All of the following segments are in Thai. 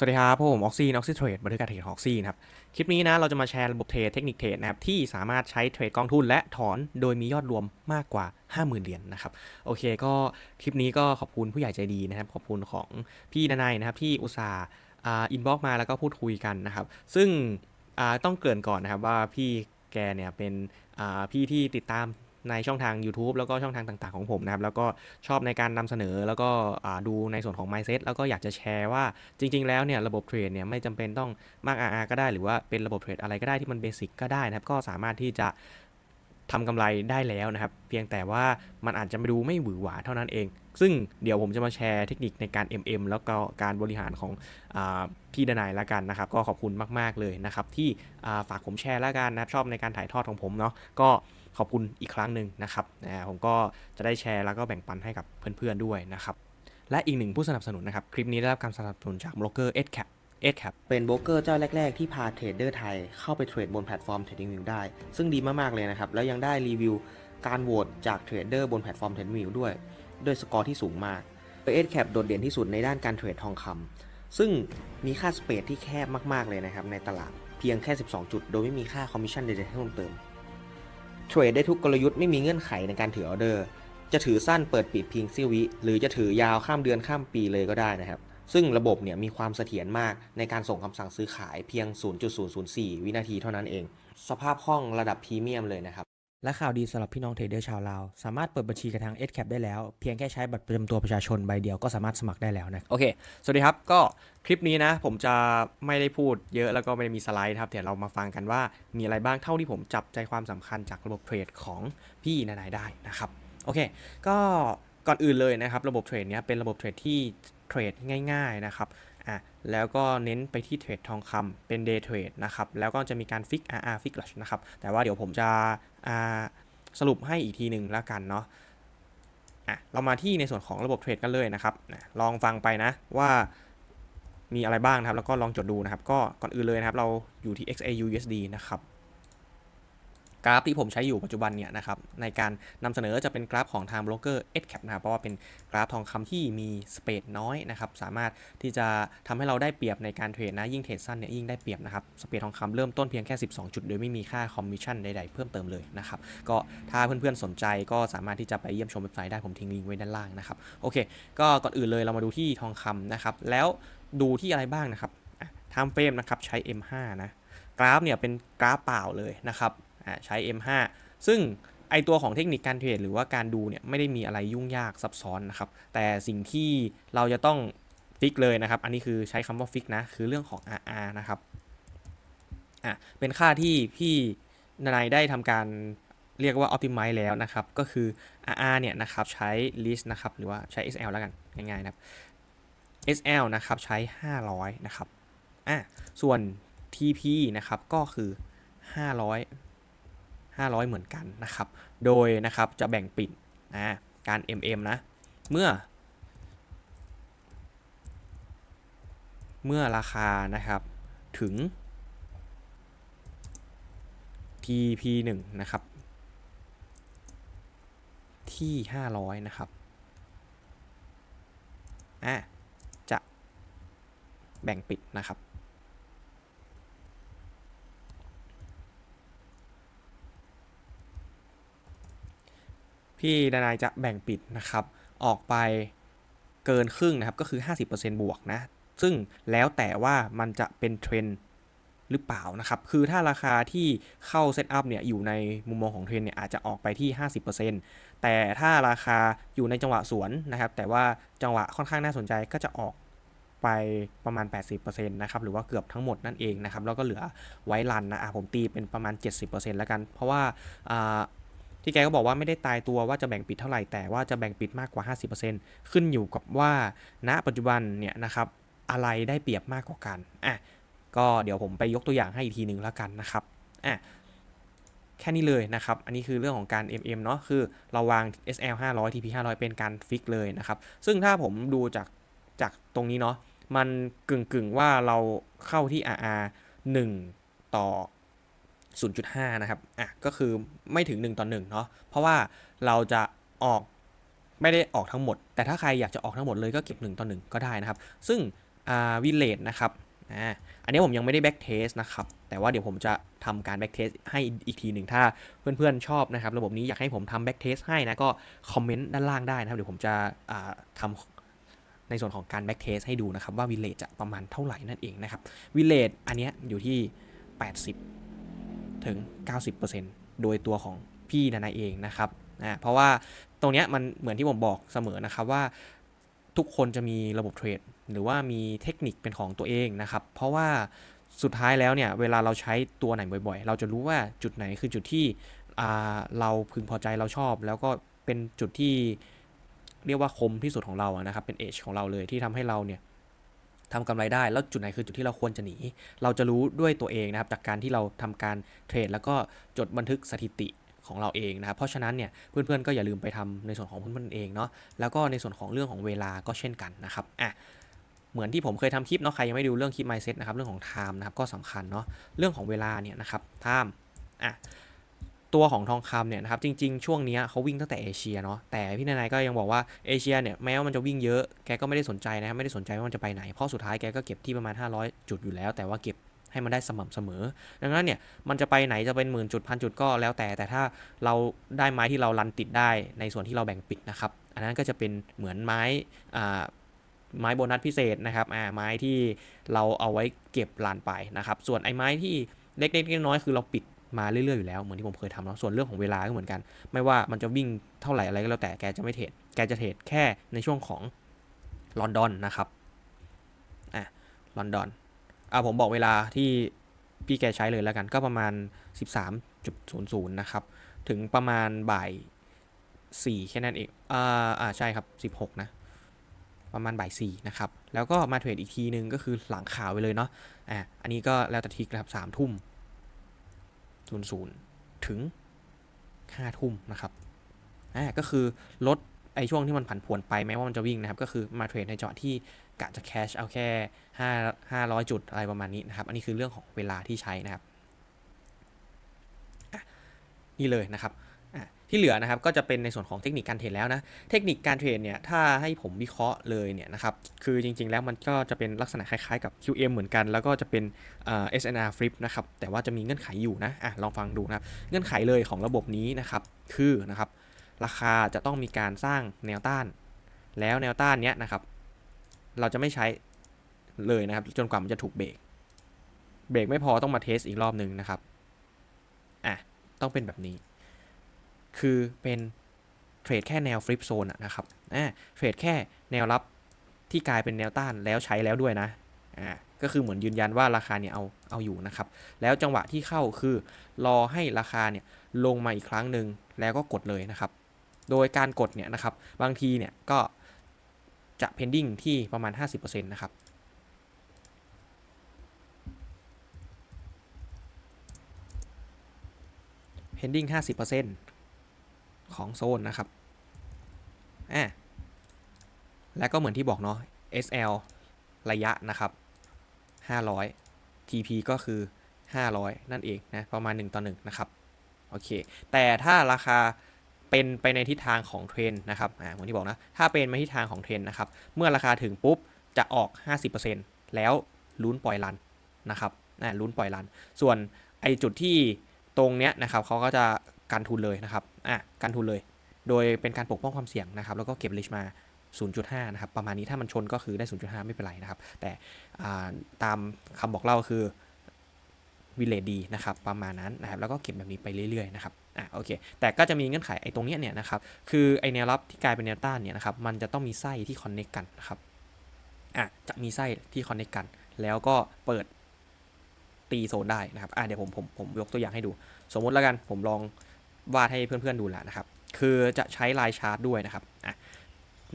สวัสดีครับผมออกซีนออกซิเทรดบันทึการเทรดของออกซีนะครับ คลิปนี้นะ เราจะมาแชร์ระบบเทรดเทคนิคเทรดนะครับ ที่สามารถใช้เทรดกองทุนและถอนโดยมียอดรวมมากกว่า 50,000 เหรียญนะครับ โอเคก็คลิปนี้ก็ขอบคุณผู้ใหญ่ใจดีนะครับ ขอบคุณของพี่นายนะครับ ที่อุตส่าห์อ่าอินบ็อกมาแล้วก็พูดคุยกันนะครับ ซึ่งอ่าต้องเกริ่นก่อนนะครับว่าพี่แกเนี่ยเป็นอ่าพี่ที่ติดตาม ในช่องทาง YouTube แล้วก็ช่องทางต่าง ๆ ของผมนะครับ แล้วก็ชอบในการนำเสนอแล้วก็ดูในส่วนของ mindset แล้วก็อยากจะแชร์ว่าจริง ๆ แล้วเนี่ยระบบเทรดเนี่ยไม่จำเป็นต้องมาก RR ก็ได้ หรือว่าเป็นระบบเทรดอะไรก็ได้ที่มันเบสิกก็ได้นะครับ ก็สามารถที่จะทำกำไรได้แล้วนะครับ เพียงแต่ว่ามันอาจจะไม่ดูไม่หวือหวาเท่านั้นเอง ซึ่งเดี๋ยวผมจะมาแชร์เทคนิคในการ MM แล้วก็การบริหารของอพี่ดนายละกันนะครับ ก็ขอบคุณมาก ๆ เลยนะครับ ที่ฝากผมแชร์ละกันนะครับ ชอบในการถ่ายทอดของผมเนาะก็ ขอบคุณอีกครั้งหนึ่งนะครับอ่าผมก็จะได้แชร์แล้วก็แบ่งปันให้กับเพื่อนๆด้วยนะครับ และอีกหนึ่งผู้สนับสนุนนะครับ คลิปนี้ได้รับการสนับสนุนจากบล็อกเกอร์ s c a p s c a p เป็นโบรกเกอร์เจ้าแรก ๆ ที่พาเทรดเดอร์ไทยเข้าไปเทรดบนแพลตฟอร์ม TradingView ได้ ซึ่งดีมากๆเลยนะครับ แล้วยังได้รีวิวการโหวตจากเทรดเดอร์บนแพลตฟอร์ม TradingView ด้วย ด้วยสกอร์ที่สูงมากโดย SCAP โดดเด่นที่สุดในด้านการเทรดทองคำซึ่งมีค่าสเปดที่แคบมากๆเลยนะครับในตลาดเพียงแค่ 12 จุด โดยไม่มีค่าคอมมิชชั่นใดๆเพิ่มเติม เทรดได้ทุกกลยุทธ์ไม่มีเงื่อนไขในการถือออเดอร์ จะถือสั้นเปิดปิดเพียงซิววิ หรือจะถือยาวข้ามเดือนข้ามปีเลยก็ได้นะครับ ซึ่งระบบเนี่ยมีความเสถียรมากในการส่งคำสั่งซื้อขายเพียง 0.004 วินาทีเท่านั้นเอง สภาพคล่องระดับพรีเมียมเลยนะครับ และข่าวดีสำหรับพี่น้องเทรดเดอร์ชาวลาว สามารถเปิดบัญชีกับทาง s c a p ได้แล้ว เพียงแค่ใช้บัตรประจำตัวประชาชนใบเดียวก็สามารถสมัครได้แล้วนะโอเค สวัสดีครับก็คลิปนี้นะ ผมจะไม่ได้พูดเยอะแล้วก็ไม่ได้มีสไลด์ครับเดี๋ยวเรามาฟังกันว่ามีอะไรบ้างเท่าที่ผมจับใจความสำคัญจากระบบเทรดของพี่นายได้นะครับโอเค ก็ก่อนอื่นเลยนะครับ ระบบเทรดเนี้ยเป็นระบบเทรดที่เทรดง่ายๆนะครับ อะแล้วก็เน้นไปที่เทรดทองคำเป็นเดย์เทรดนะครับแล้วก็จะมีการฟิก RR ฟิกลัชนะครับแต่ว่าเดี๋ยวผมจะสรุปให้อีกทีหนึ่งแล้วกันเนาะอะเรามาที่ในส่วนของระบบเทรดกันเลยนะครับลองฟังไปนะว่ามีอะไรบ้างนะครับแล้วก็ลองจดดูนะครับก็ก่อนอื่นเลยนะครับเราอยู่ที่ XAU USD นะครับ กราฟที่ผมใช้อยู่ปัจจุบันเนี่ยนะครับในการนำเสนอจะเป็นกราฟของทางบล็อกเกอร์ SCAP นะครับเพราะว่าเป็นกราฟทองคำที่มีสเปดน้อยนะครับสามารถที่จะทำให้เราได้เปรียบในการเทรดนะยิ่งเทรดสั้นเนี่ยยิ่งได้เปรียบนะครับสเปดทองคำเริ่มต้นเพียงแค่ 12 จุด โดยไม่มีค่าคอมมิชชั่นใดๆเพิ่มเติมเลยนะครับก็ถ้าเพื่อนๆสนใจก็สามารถที่จะไปเยี่ยมชมเว็บไซต์ได้ผมทิ้งลิงก์ไว้ด้านล่างนะครับโอเค ก็ก่อนอื่นเลยเรามาดูที่ทองคำนะครับแล้วดูที่อะไรบ้างนะครับไทม์เฟรมนะครับใช้ M5 นะกราฟเนี่ยเป็นกราฟเปล่าเลยนะครับ ใช้ M5 ซึ่งไอตัวของเทคนิคการเทรดหรือว่าการดูเนี่ยไม่ได้มีอะไรยุ่งยากซับซ้อนนะครับ แต่สิ่งที่เราจะต้องฟิกเลยนะครับ อันนี้คือใช้คำว่าฟิกนะ คือเรื่องของ RR นะครับอะเป็นค่าที่พี่นายได้ทำการเรียกว่า optimize แล้วนะครับ ก็คือ RR เนี่ยนะครับใช้ list นะครับ หรือว่าใช้ SL แล้วกัน ง่ายๆนะครับ SL นะครับใช้ 500 นะครับอะส่วน TP นะครับก็คือ 500 500 เหมือนกันนะครับ โดยนะครับจะแบ่งปิดนะการ MM นะ เมื่อ เมื่อราคานะครับถึง TP 1 นะครับ ที่ 500 นะครับอะจะแบ่งปิดนะครับ พี่ดานายจะแบ่งปิดนะครับ ออกไปเกินครึ่งนะครับ ก็คือ 50%บวกนะ ซึ่งแล้วแต่ว่ามันจะเป็นเทรนหรือเปล่านะครับ คือถ้าราคาที่เข้าเซตอัพเนี่ยอยู่ในมุมมองของเทรนเนี่ยอาจจะออกไปที่ 50%แต่ถ้าราคาอยู่ในจังหวะสวนนะครับ แต่ว่าจังหวะค่อนข้างน่าสนใจก็จะออกไปประมาณ 80%นะครับ หรือว่าเกือบทั้งหมดนั่นเองนะครับ แล้วก็เหลือไว้รันนะผมตีเป็นประมาณ 70%แล้วกัน เพราะว่า ที่แกก็บอกว่าไม่ได้ตายตัวว่าจะแบ่งปิดเท่าไหร่แต่ว่าจะแบ่งปิดมากกว่า 50%ขึ้นอยู่กับว่า ณปัจจุบันเนี่ยนะครับอะไรได้เปรียบมากกว่ากันอะก็เดี๋ยวผมไปยกตัวอย่างให้อีกทีหนึ่งแล้วกันนะครับอะแค่นี้เลยนะครับ อันนี้คือเรื่องของการ MM เนาะคือเราวาง SL 500 TP 500 เป็นการฟิกเลยนะครับ ซึ่งถ้าผมดูจากจากตรงนี้เนาะ มันกึ่งกึ่งๆว่าเราเข้าที่ RR 1 ต่อ 0.5 นะครับ อะ ก็คือไม่ถึง 1 ต่อ1เนาะ เพราะว่าเราจะออกไม่ได้ออกทั้งหมด แต่ถ้าใครอยากจะออกทั้งหมดเลยก็เก็บ 1 ต่อ 1 ก็ได้นะครับ ซึ่งอ่าวิเลจนะครับ อ่า อันนี้ผมยังไม่ได้แบ็กเทสนะครับ แต่ว่าเดี๋ยวผมจะทำการแบ็กเทสให้อีกทีหนึ่ง ถ้าเพื่อนๆชอบนะครับ ระบบนี้อยากให้ผมทำแบ็กเทสให้นะ ก็คอมเมนต์ด้านล่างได้นะครับ เดี๋ยวผมจะอ่าทำในส่วนของการแบ็กเทสให้ดูนะครับว่าวิเลจจะประมาณเท่าไหร่นั่นเองนะครับวิเลจอันนี้อยู่ที่ 80 ถึง 90%โดยตัวของพี่นายเองนะครับอ่าเพราะว่าตรงนี้มันเหมือนที่ผมบอกเสมอนะครับว่าทุกคนจะมีระบบเทรดหรือว่ามีเทคนิคเป็นของตัวเองนะครับ เพราะว่าสุดท้ายแล้วเนี่ยเวลาเราใช้ตัวไหนบ่อยๆ เราจะรู้ว่าจุดไหนคือจุดที่เราพึงพอใจเราชอบ แล้วก็เป็นจุดที่เรียกว่าคมที่สุดของเราอะนะครับเป็นเอชของเราเลยที่ทำให้เราเนี่ย ทำกำไรได้ แล้วจุดไหนคือจุดที่เราควรจะหนี เราจะรู้ด้วยตัวเองนะครับ จากการที่เราทำการเทรด แล้วก็จดบันทึกสถิติของเราเองนะครับ เพราะฉะนั้นเนี่ยเพื่อนๆก็อย่าลืมไปทำในส่วนของเพื่อนๆเองเนาะ แล้วก็ในส่วนของเรื่องของเวลาก็เช่นกันนะครับ อะเหมือนที่ผมเคยทำคลิปเนาะ ใครยังไม่ดูเรื่องคลิป mindset นะครับ เรื่องของ time นะครับ ก็สำคัญเนาะ เรื่องของเวลาเนี่ยนะครับ time อะ ตัวของทองคำเนี่ยนะครับจริงๆ ช่วงนี้เขาวิ่งตั้งแต่เอเชียเนาะแต่พี่นายก็ยังบอกว่าเอเชียเนี่ยแม้ว่ามันจะวิ่งเยอะแกก็ไม่ได้สนใจนะครับไม่ได้สนใจว่ามันจะไปไหน เพราะสุดท้ายแกก็เก็บที่ประมาณ 500 จุดอยู่แล้ว แต่ว่าเก็บให้มันได้สม่ำเสมอ ดังนั้นเนี่ยมันจะไปไหนจะเป็นหมื่นจุดพันจุดก็แล้วแต่ แต่ถ้าเราได้ไม้ที่เรารันติดได้ในส่วนที่เราแบ่งปิดนะครับ อันนั้นก็จะเป็นเหมือนไม้อ่าไม้โบนัสพิเศษนะครับอ่าไม้ที่เราเอาไว้เก็บลานไปนะครับ ส่วนไอ้ไม้ที่เล็กๆน้อยๆคือเราปิด มาเรื่อยๆอยู่แล้วเหมือนที่ผมเคยทำเนาะส่วนเรื่องของเวลาก็เหมือนกัน ไม่ว่ามันจะวิ่งเท่าไหร่อะไรก็แล้วแต่แกจะไม่เทรดแกจะเทรดแค่ในช่วงของลอนดอนนะครับอะลอนดอนอ่าผมบอกเวลาที่พี่แกใช้เลยแล้วกันก็ประมาณ 13.00 นะครับ ถึงประมาณบ่าย 4 แค่นั้นเองอ่าอ่าใช่ครับ 16 นะประมาณบ่าย4นะครับ แล้วก็มาเทรดอีกทีนึงก็คือหลังข่าวไปเลยเนาะ อ่าอันนี้ก็แล้วแต่ทิกนะครับ3ทุ่ม 00ถึง5ทุ่มนะครับอ่าก็คือลดไอช่วงที่มันผันผวนไปแม้ว่ามันจะวิ่งนะครับ ก็คือมาเทรดในจอที่กะจะแคชเอาแค่5 500 จุดอะไรประมาณนี้นะครับ อันนี้คือเรื่องของเวลาที่ใช้นะครับ นี่เลยนะครับ ที่เหลือนะครับก็จะเป็นในส่วนของเทคนิคการเทรดแล้วนะ เทคนิคการเทรดเนี่ยถ้าให้ผมวิเคราะห์เลยเนี่ยนะครับคือจริงๆแล้วมันก็จะเป็นลักษณะคล้ายๆกับ QM เหมือนกัน แล้วก็จะเป็นอ่า SNR flip นะครับแต่ว่าจะมีเงื่อนไขอยู่นะอะลองฟังดูนะครับเงื่อนไขเลยของระบบนี้นะครับคือนะครับราคาจะต้องมีการสร้างแนวต้าน แล้วแนวต้านเนี้ยนะครับ เราจะไม่ใช้เลยนะครับ จนกว่ามันจะถูกเบรกเบรกไม่พอต้องมาเทสอีกรอบหนึ่งนะครับอะต้องเป็นแบบนี้ คือเป็นเทรดแค่แนวฟลิปโซนนะครับอ่าเทรดแค่แนวรับที่กลายเป็นแนวต้านแล้วใช้แล้วด้วยนะอ่าก็คือเหมือนยืนยันว่าราคาเนี่ยเอาเอาอยู่นะครับ แล้วจังหวะที่เข้าคือรอให้ราคาเนี่ยลงมาอีกครั้งหนึ่งแล้วก็กดเลยนะครับ โดยการกดเนี่ยนะครับบางทีเนี่ยก็จะ pending ที่ประมาณ 50%นะครับ pending 50% ของโซนนะครับอะและก็เหมือนที่บอกเนาะ SL ระยะนะครับ 500 TP ก็คือ 500 นั่นเองนะประมาณ 1 ต่อ 1 นะครับโอเคแต่ถ้าราคาเป็นไปในทิศทางของเทรนนะครับอ่าเหมือนที่บอกนะ ถ้าเป็นไปทิศทางของเทรนนะครับ เมื่อราคาถึงปุ๊บจะออก 50%แล้วลุ้นปล่อยรันนะครับอ่าลุ้นปล่อยรัน ส่วนไอจุดที่ตรงเนี้ยนะครับเขาก็จะกันทุนเลยนะครับ อะกันทุนเลย โดยเป็นการปกป้องความเสี่ยงนะครับ แล้วก็เก็บลิชมา 0.5 นะครับ ประมาณนี้ถ้ามันชนก็คือได้ 0.5 ไม่เป็นไรนะครับ แต่ตามคำบอกเล่าคือวิเลดีนะครับ ประมาณนั้นนะครับ แล้วก็เก็บแบบนี้ไปเรื่อยๆนะครับ อะโอเค แต่ก็จะมีเงื่อนไขไอ้ตรงเนี้ยเนี่ยนะครับ คือไอแนวรับที่กลายเป็นแนวต้านเนี่ยนะครับ มันจะต้องมีไส้ที่คอนเน c กกันนะครับ อะ จะมีไส้ที่คอนเน c กกัน แล้วก็เปิดตีโซนได้นะครับ อะเดี๋ยวผมผมผมยกตัวอย่างให้ดู สมมติแล้วกัน ผมลอง วาดให้เพื่อนๆดูแหละนะครับ คือจะใช้ลายชาร์ตด้วยนะครับ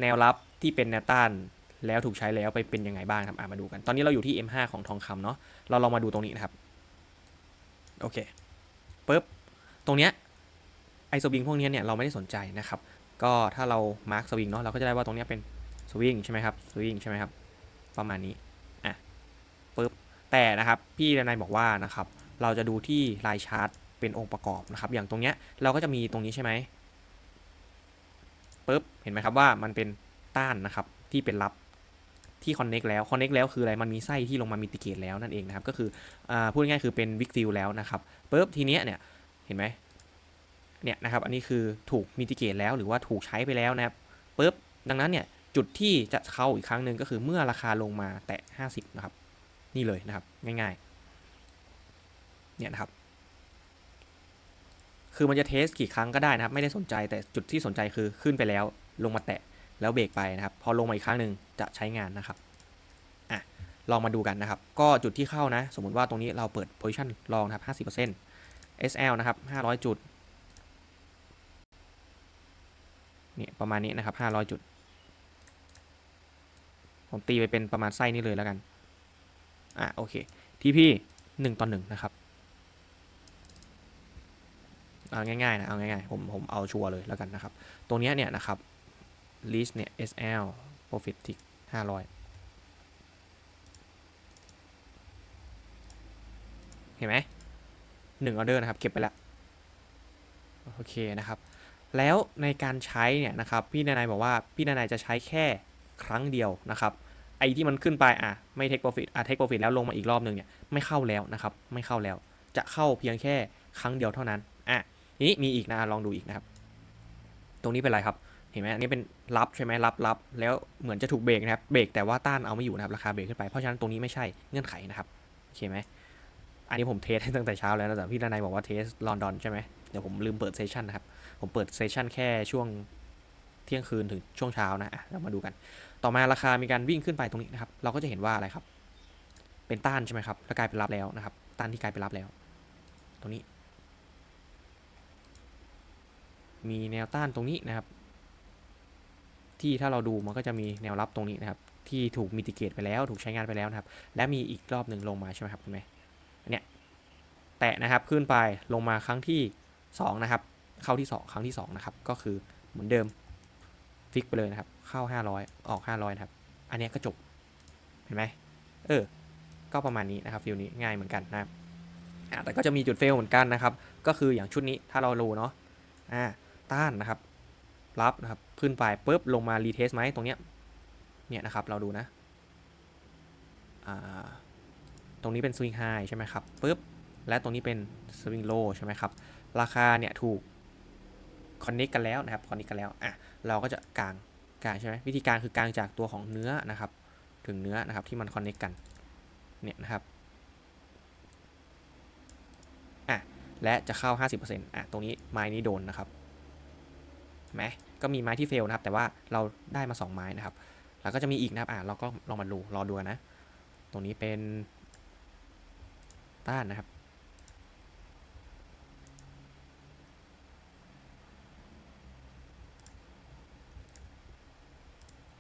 แนวรับที่เป็นแนวต้านแล้วถูกใช้แล้วไปเป็นยังไงบ้างครับมาดูกัน ตอนนี้เราอยู่ที่ M5 ของทองคำเนาะเราลองมาดูตรงนี้นะครับ โอเคปุ๊บตรงเนี้ยไอสวิงพวกเนี้ยเนี่ยเราไม่ได้สนใจนะครับ ก็ถ้าเรามาร์คสวิงเนาะเราก็จะได้ว่าตรงเนี้ยเป็นสวิงใช่ไหมครับสวิงใช่ไหมครับ ประมาณนี้อะปุ๊บแต่นะครับ พี่ดนายบอกว่านะครับ เราจะดูที่ลายชาร์ต เป็นองค์ประกอบนะครับ อย่างตรงเนี้ยเราก็จะมีตรงนี้ใช่ไหมปุ๊บเห็นไหมครับว่ามันเป็นต้านนะครับที่เป็นรับที่ connect แล้ว connect แล้วคืออะไรมันมีไส้ที่ลงมามิติเกตแล้วนั่นเองนะครับ ก็คืออพูดง่ายๆคือเป็น weak fill แล้วนะครับปุ๊บทีเนี้ยเนี่ยเห็นไหมเนี่ยนะครับอันนี้คือถูกมิติเกตแล้วหรือว่าถูกใช้ไปแล้วนะครับปุ๊บดังนั้นเนี่ยจุดที่จะเข้าอีกครั้งหนึ่งก็คือเมื่อราคาลงมาแตะ50 นะครับ นี่เลยนะครับง่ายๆเนี่ยนะครับ คือมันจะเทสกี่ครั้งก็ได้นะครับไม่ได้สนใจแต่จุดที่สนใจคือขึ้นไปแล้วลงมาแตะแล้วเบรกไปนะครับพอลงมาอีกครั้งหนึ่งจะใช้งานนะครับอะลองมาดูกันนะครับ ก็จุดที่เข้านะ สมมุติว่าตรงนี้เราเปิด position ลองนะครับ50% SL นะครับ500 จุดเนี่ยประมาณนี้นะครับ500 จุด ผมตีไปเป็นประมาณไส้นี้เลยแล้วกันอะโอเค TP 1ต่อ1นะครับ ง่ายๆนะเอาง่ายๆผมผมเอาชัวร์เลยแล้วกันนะครับ ตรงนี้เนี่ยนะครับ list เนี่ย SL profit tick 500 เห็นไหมหนึ่งออเดอร์นะครับ เก็บไปแล้วโอเคนะครับ แล้วในการใช้เนี่ยนะครับ พี่นายบอกว่าพี่นายจะใช้แค่ครั้งเดียวนะครับไอ้ที่มันขึ้นไปอะไม่ take profit อะ take profit แล้วลงมาอีกรอบหนึ่งเนี่ยไม่เข้าแล้วนะครับ ไม่เข้าแล้ว จะเข้าเพียงแค่ครั้งเดียวเท่านั้นอะ ทีนี้มีอีกนะลองดูอีกนะครับ ตรงนี้เป็นไรครับ เห็นไหมอันนี้เป็นรับใช่ไหมรับรับแล้วเหมือนจะถูกเบรกนะครับ เบรกแต่ว่าต้านเอาไม่อยู่นะครับราคาเบรกขึ้นไป เพราะฉะนั้นตรงนี้ไม่ใช่เงื่อนไขนะครับ โอเคไหม อันนี้ผมเทสตั้งแต่เช้าแล้วนะแต่พี่ดนายบอกว่าเทสลอนดอนใช่ไหมเดี๋ยวผมลืมเปิดเซสชันนะครับ ผมเปิดเซสชันแค่ช่วงเที่ยงคืนถึงช่วงเช้านะเรามาดูกัน ต่อมาราคามีการวิ่งขึ้นไปตรงนี้นะครับ เราก็จะเห็นว่าอะไรครับ เป็นต้านใช่ไหมครับ แล้วกลายเป็นรับแล้วนะครับ ต้านที่กลายเป็นรับแล้ว ตรงนี้ มีแนวต้านตรงนี้นะครับ ที่ถ้าเราดูมันก็จะมีแนวรับตรงนี้นะครับ ที่ถูกมิติเกตไปแล้วถูกใช้งานไปแล้วนะครับ และมีอีกรอบหนึ่งลงมาใช่ไหมครับเห็นไหมอันเนี้ยแตะนะครับขึ้นไปลงมาครั้งที่สองนะครับ เข้าที่สองครั้งที่สองนะครับ ก็คือเหมือนเดิมฟิกไปเลยนะครับ เข้า 500 ออก 500 นะครับ อันนี้ก็จบ เห็นไหมเออ ก็ประมาณนี้นะครับฟิลนี้ง่ายเหมือนกันนะครับแต่ก็จะมีจุดเฟลเหมือนกันนะครับ ก็คืออย่างชุดนี้ถ้าเรารู้เนาะอ่า ต้านนะครับ รับนะครับ ขึ้นไปปุ๊บลงมารีเทสไหมตรงเนี้ย เนี่ยนะครับเราดูนะ ตรงนี้เป็นสวิงไฮใช่ไหมครับปุ๊บ และตรงนี้เป็นสวิงโลใช่ไหมครับ ราคาเนี่ยถูกคอนเน c กันแล้วนะครับ คอนเน c กันแล้ว อะ เราก็จะกางกางใช่ไหมวิธีการคือกางจากตัวของเนื้อนะครับ ถึงเนื้อนะครับที่มันคอนเน c กัน เนี่ยนะครับอะและจะเข้า 50%อะ ตรงนี้ไม้นี้โดนนะครับ ไหมก็มีไม้ที่เฟลนะครับ แต่ว่าเราได้มา 2 ไม้นะครับ แล้วก็จะมีอีกนะครับอะเราก็ลองมาดูรอดูนนะ ตรงนี้เป็นต้านนะครับ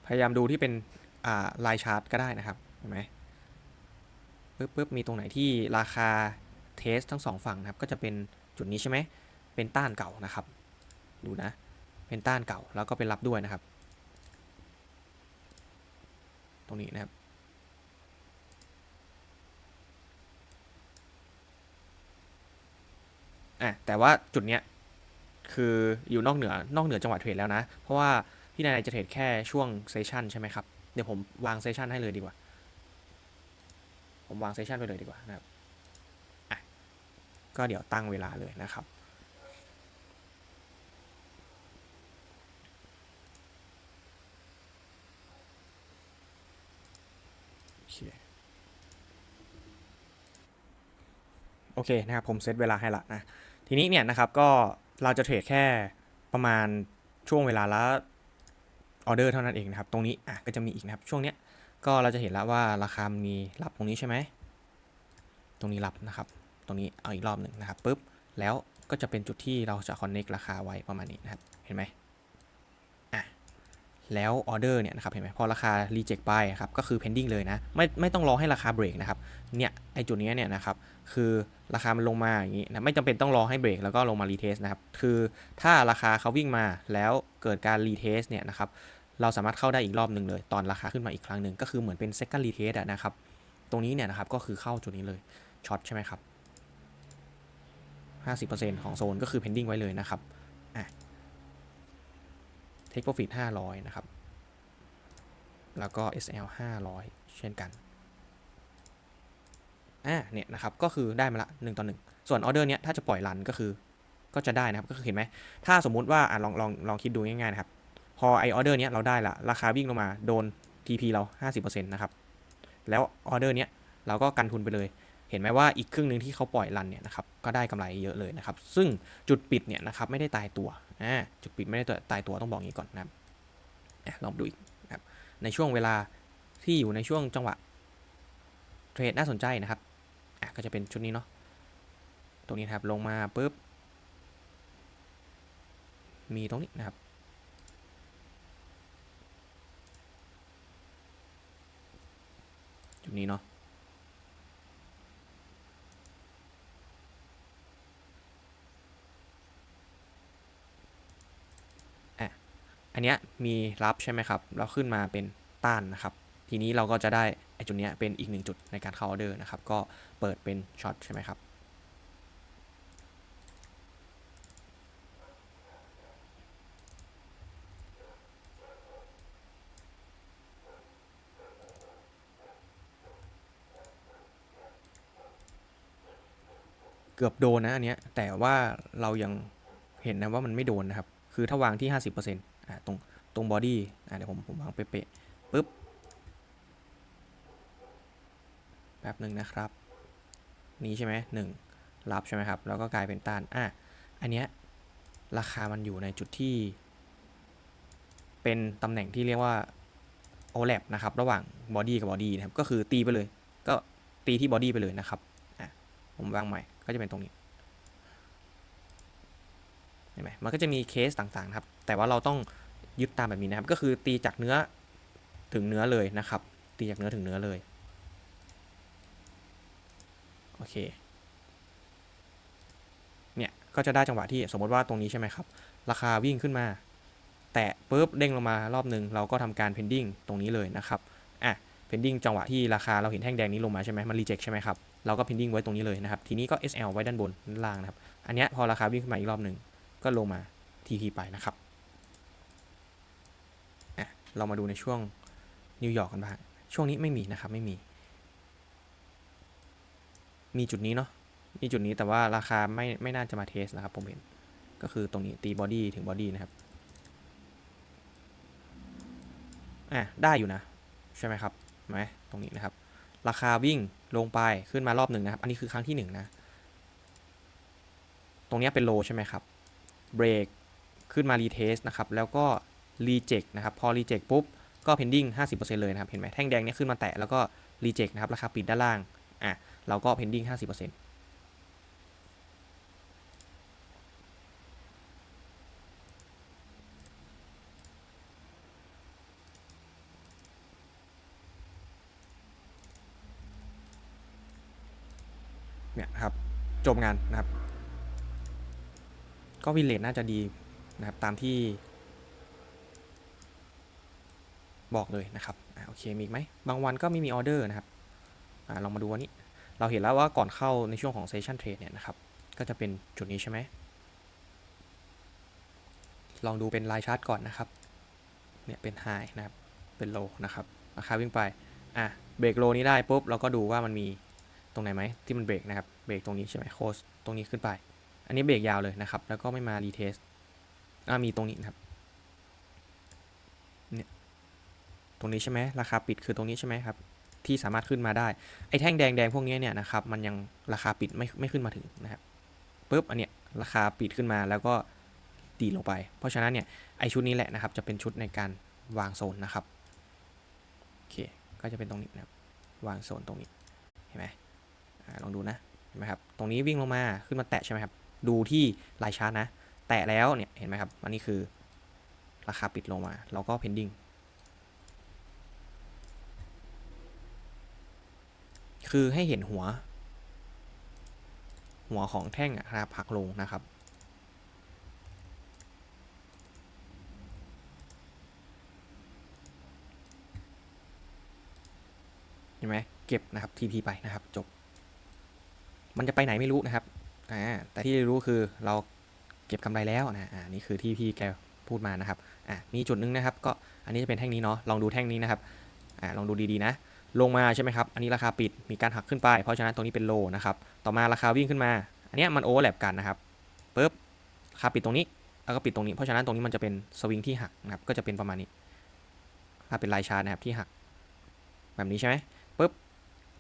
พยายามดูที่เป็นอ่าลายชาร์ตก็ได้นะครับเห็นไหมปึ๊บปึ๊บมีตรงไหนที่ราคาเทสทั้งสองฝั่งนะครับ ก็จะเป็นจุดนี้ใช่ไหมเป็นต้านเก่านะครับ ดูนะ เป็นต้านเก่าแล้วก็เป็นรับด้วยนะครับ ตรงนี้นะครับอะแต่ว่าจุดเนี้ยคืออยู่นอกเหนือนอกเหนือจังหวะเทรดแล้วนะ เพราะว่าพี่นายจะเทรดแค่ช่วงเซสชันใช่ไหมครับ เดี๋ยวผมวางเซสชันให้เลยดีกว่า ผมวางเซสชันไปเลยดีกว่านะครับอะก็เดี๋ยวตั้งเวลาเลยนะครับ โอเค โอเคนะครับผมเซตเวลาให้ละนะทีนี้เนี่ยนะครับก็เราจะเทรดแค่ประมาณช่วงเวลาละออเดอร์เท่านั้นเองนะครับ ตรงนี้อะก็จะมีอีกนะครับ ช่วงเนี้ยก็เราจะเห็นแล้วว่าราคามีรับตรงนี้ใช่ไหมตรงนี้รับนะครับ ตรงนี้เอาอีกรอบหนึ่งนะครับปุ๊บแล้วก็จะเป็นจุดที่เราจะ connect ราคาไว้ประมาณนี้นะครับ เห็นไหม แล้วออเดอร์เนี่ยนะครับเห็นไหมพอราคา reject ไปครับก็คือ pending เลยนะไม่ไม่ต้องรอให้ราคาเบรกนะครับเนี่ยไอจุดนี้เนี่ยนะครับคือราคามันลงมาอย่างนี้นะไม่จำเป็นต้องรอให้เบรกแล้วก็ลงมารีเทสนะครับคือถ้าราคาเขาวิ่งมาแล้วเกิดการรีเทสเนี่ยนะครับเราสามารถเข้าได้อีกรอบหนึ่งเลย ตอนราคาขึ้นมาอีกครั้งหนึ่งก็คือเหมือนเป็น second retest นะครับตรงนี้เนี่ยนะครับก็คือเข้าจุดนี้เลยช็อตใช่ไหมครับ 50%ของโซนก็คือ pending ไว้เลยนะครับอะ take profit 500 นะครับ แล้วก็ SL 500 เช่นกัน อ่า เนี่ยนะครับ ก็คือได้มาละ1ต่อ1 ส่วนออเดอร์เนี้ยถ้าจะปล่อยรันก็คือ ก็จะได้นะครับ ก็คือเห็นไหม ถ้าสมมุติว่าอะลองลองลองคิดดูง่ายๆนะครับ พอไอออเดอร์เนี้ยเราได้ละ ราคาวิ่งลงมาโดน TP เรา 50%นะครับ แล้วออเดอร์เนี้ยเราก็กันทุนไปเลยเห็นไหมว่าอีกครึ่งหนึ่งที่เขาปล่อยรันเนี่ยนะครับก็ได้กำไรเยอะเลยนะครับ ซึ่งจุดปิดเนี่ยนะครับไม่ได้ตายตัว อ่าจุดปิดไม่ได้ตายตัวต้องบอกอย่างนี้ก่อนนะครับลองดูอีกนะครับในช่วงเวลาที่อยู่ในช่วงจังหวะเทรดน่าสนใจนะครับอะก็จะเป็นชุดนี้เนาะตรงนี้ครับลงมาปุ๊บมีตรงนี้นะครับ จุดนี้เนาะ อันเนี้ยมีรับใช่ไหมครับแล้วขึ้นมาเป็นต้านนะครับ ทีนี้เราก็จะได้ไอ้จุดเนี้ยเป็นอีกหนึ่งจุดในการเข้าออเดอร์นะครับ ก็เปิดเป็นช็อตใช่ไหมครับเกือบโดนนะอันเนี้ยแต่ว่าเรายังเห็นนะว่ามันไม่โดนนะครับ คือถ้าวางที่ 50%อ่า ตรงตรงบอดี้เดี๋ยวผมผมวางเป๊ะๆปุ๊บแป๊บหนึ่งนะครับ นี้ใช่ไหมหนึ่งรับใช่ไหมครับ แล้วก็กลายเป็นต้าน อะ อันเนี้ยราคามันอยู่ในจุดที่ เป็นตำแหน่งที่เรียกว่า overlap นะครับ ระหว่างบอดี้กับบอดี้นะครับ ก็คือตีไปเลย ก็ตีที่บอดี้ไปเลยนะครับ อะ ผมวางใหม่ ก็จะเป็นตรงนี้ เห็นไหมมันก็จะมีเคสต่างๆนะครับ แต่ว่าเราต้องยึดตามแบบนี้นะครับ ก็คือตีจากเนื้อถึงเนื้อเลยนะครับ ตีจากเนื้อถึงเนื้อเลยโอเคเนี่ยก็จะได้จังหวะที่สมมติว่าตรงนี้ใช่ไหมครับ ราคาวิ่งขึ้นมา แตะปุ๊บเด้งลงมารอบหนึ่งเราก็ทำการ pending ตรงนี้เลยนะครับอะ pending จังหวะที่ราคาเราเห็นแท่งแดงนี้ลงมาใช่ไหมมัน reject ใช่ไหมครับเราก็ pending ไว้ตรงนี้เลยนะครับ ทีนี้ก็ SL ไว้ด้านบนด้านล่างนะครับ อันนี้พอราคาวิ่งขึ้นมาอีกรอบหนึ่งก็ลงมา TP ไปนะครับ เรามาดูในช่วงนิวยอร์กกันบ้าง ช่วงนี้ไม่มีนะครับ ไม่มี มีจุดนี้เนาะ มีจุดนี้แต่ว่าราคาไม่ไม่น่าจะมาเทสนะครับผมเห็น ก็คือตรงนี้ตีบอดี้ถึงบอดี้นะครับ อะได้อยู่นะ ใช่ไหมครับไหมตรงนี้นะครับ ราคาวิ่งลงไปขึ้นมารอบหนึ่งนะครับ อันนี้คือครั้งที่หนึ่งนะ ตรงนี้เป็นโลใช่ไหมครับ เบรกขึ้นมารีเทสนะครับ แล้วก็ รีเจ็คนะครับพอรีเจ็คปุ๊บก็ pending 50%เลยนะครับเห็นไหมแท่งแดงเนี้ยขึ้นมาแตะแล้วก็รีเจ็คนะครับราคาปิดด้านล่างอะเราก็ pending 50%เนี่ยครับจบงานนะครับ ก็วินเลทน่าจะดีนะครับตามที่ บอกเลยนะครับอโอเคมีอีกไหมบางวันก็ไม่มีออเดอร์นะครับอลองมาดูวันนี้ เราเห็นแล้วว่าก่อนเข้าในช่วงของเซสชันเทรดเนี่ยนะครับก็จะเป็นจุดนี้ใช่ไหมลองดูเป็นลายชาร์ตก่อนนะครับเนี่ยเป็นไฮนะครับเป็นโลนะครับราคาวิ่งไปอะเบรกโลนี้ได้ปุ๊บเราก็ดูว่ามันมีตรงไหนไหมที่มันเบรกนะครับเบรกตรงนี้ใช่ไหมโคสตรงนี้ขึ้นไป อันนี้เบรกยาวเลยนะครับ แล้วก็ไม่มารีเทสอ่ามีตรงนี้นะครับ เนี่ย ต รงนี้ใช่ไหมราคาปิดคือตรงนี้ใช่ไหมครับที่สามารถขึ้นมาได้ไอ้แท่งแดงแดงๆพวกนี้เนี่ยนะครับมันยังราคาปิดไม่ไม่ขึ้นมาถึงนะครับปุ๊บอันเนี้ยราคาปิดขึ้นมาแล้วก็ดีลงไป เพราะฉะนั้นเนี่ยไอชุดนี้แหละนะครับจะเป็นชุดในการวางโซนนะครับโอเคก็จะเป็นตรงนี้นะครับวางโซนตรงนี้เห็นไหมอลองดูนะเห็นไหมครับตรงนี้วิ่งลงมาขึ้นมาแตะใช่ไหมครับดูที่ลายชาร์ตนะแตะแล้วเนี่ยเห็นไหมครับอันนี้คือราคาปิดลงมา เราก็ pending คือให้เห็นหัว หัวของแท่งอะนะครับผลักลงนะครับ เห็นไหมเก็บนะครับ TP ไปนะครับจบ มันจะไปไหนไม่รู้นะครับอ่าแต่ที่รู้คือเราเก็บกำไรแล้วนะอ่านี่คือที่พี่แกพูดมานะครับอ่ามีจุดหนึงนะครับ ก็อันนี้จะเป็นแท่งนี้เนาะลองดูแท่งนี้นะครับอ่าลองดูดีๆนะ ลงมาใช่ไหมครับ อันนี้ราคาปิดมีการหักขึ้นไป เพราะฉะนั้นตรงนี้เป็นโลนะครับ ต่อมาราคาวิ่งขึ้นมา อันเนี้ยมันโอเวอร์แลปกันนะครับปุ๊บราคาปิดตรงนี้แล้วก็ปิดตรงนี้ เพราะฉะนั้นตรงนี้มันจะเป็นสวิงที่หักนะครับ ก็จะเป็นประมาณนี้ถ้าเป็นลายชาร์ตนะครับที่หัก แบบนี้ใช่ไหมปุ๊บ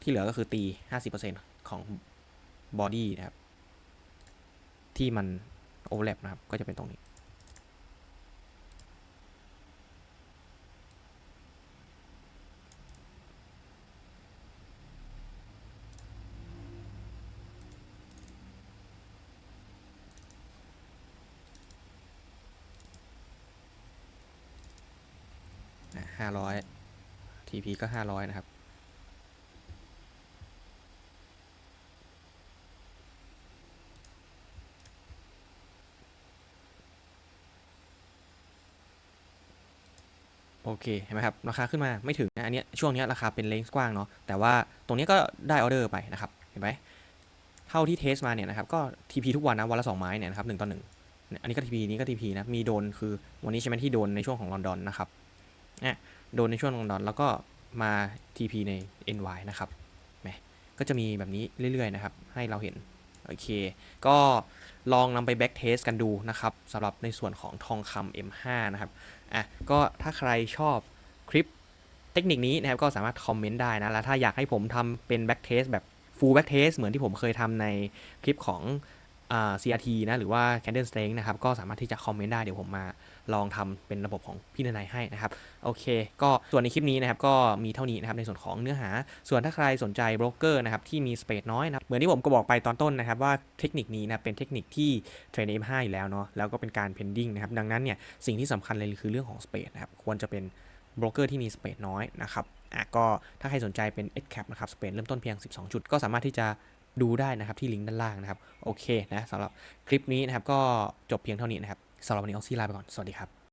ที่เหลือก็คือตี 50%ของบอดี้นะครับ ที่มันโอเวอร์แลปนะครับ ก็จะเป็นตรงนี้ ห้าร้อย TP ก็ห้าร้อยนะครับ โอเค เห็นไหมครับ ราคาขึ้นมาไม่ถึงนะอันนี้ช่วงนี้ราคาเป็นเลนส์กว้างเนาะแต่ว่าตรงนี้ก็ได้ออเดอร์ไปนะครับ เห็นไหมเท่าที่เทสมาเนี่ยนะครับก็ TP ทุกวันนะวันละ 2 ไม้เนี่ยนะครับหนึ่งต่อหนึ่งอันนี้ก็ TP นี้ก็ TP นะมีโดนคือวันนี้ใช่ไหมที่โดนในช่วงของลอนดอนนะครับเนี่ยโดนในช่วงลอนดอนแล้วก็ มา TP ใน NY นะครับแหมก็จะมีแบบนี้เรื่อยๆนะครับ ให้เราเห็น โอเค ก็ลองนำไปแบ็กเทสกันดูนะครับสำหรับในส่วนของทองคำ M5 นะครับ อะ ก็ถ้าใครชอบคลิปเทคนิคนี้นะครับ ก็สามารถคอมเมนต์ได้นะ แล้วถ้าอยากให้ผมทำเป็นแบ็กเทสแบบ full back test เหมือนที่ผมเคยทำในคลิปของอ CRT นะ หรือว่า Candle Strength นะครับ ก็สามารถที่จะคอมเมนต์ได้เดี๋ยวผมมา ลองทำเป็นระบบของพี่นายให้นะครับโอเค ก็ส่วนในคลิปนี้นะครับก็มีเท่านี้นะครับในส่วนของเนื้อหา ส่วนถ้าใครสนใจโบรกเกอร์นะครับที่มีสเปซน้อยนะครับเหมือนที่ผมก็บอกไปตอนต้นนะครับว่าเทคนิคนี้นะเป็นเทคนิคที่เทรน M5 อยู่แล้วเนาะแล้วก็เป็นการ pending นะครับดังนั้นเนี่ยสิ่งที่สำคัญเลยคือเรื่องของสเปซนะครับควรจะเป็นโบรกเกอร์ที่มีสเปซน้อยนะครับอะก็ถ้าใครสนใจเป็น s cap นะครับสเปซเริ่มต้นเพียง 12 จุด ก็สามารถที่จะดูได้นะครับที่ลิงก์ด้านล่างนะครับโอเคนะสำหรับคลิปนี้นะครับก็จบเพียงเท่านี้นะครับ สำหรับวันนี้ออกซี่ลาไปก่อน สวัสดีครับ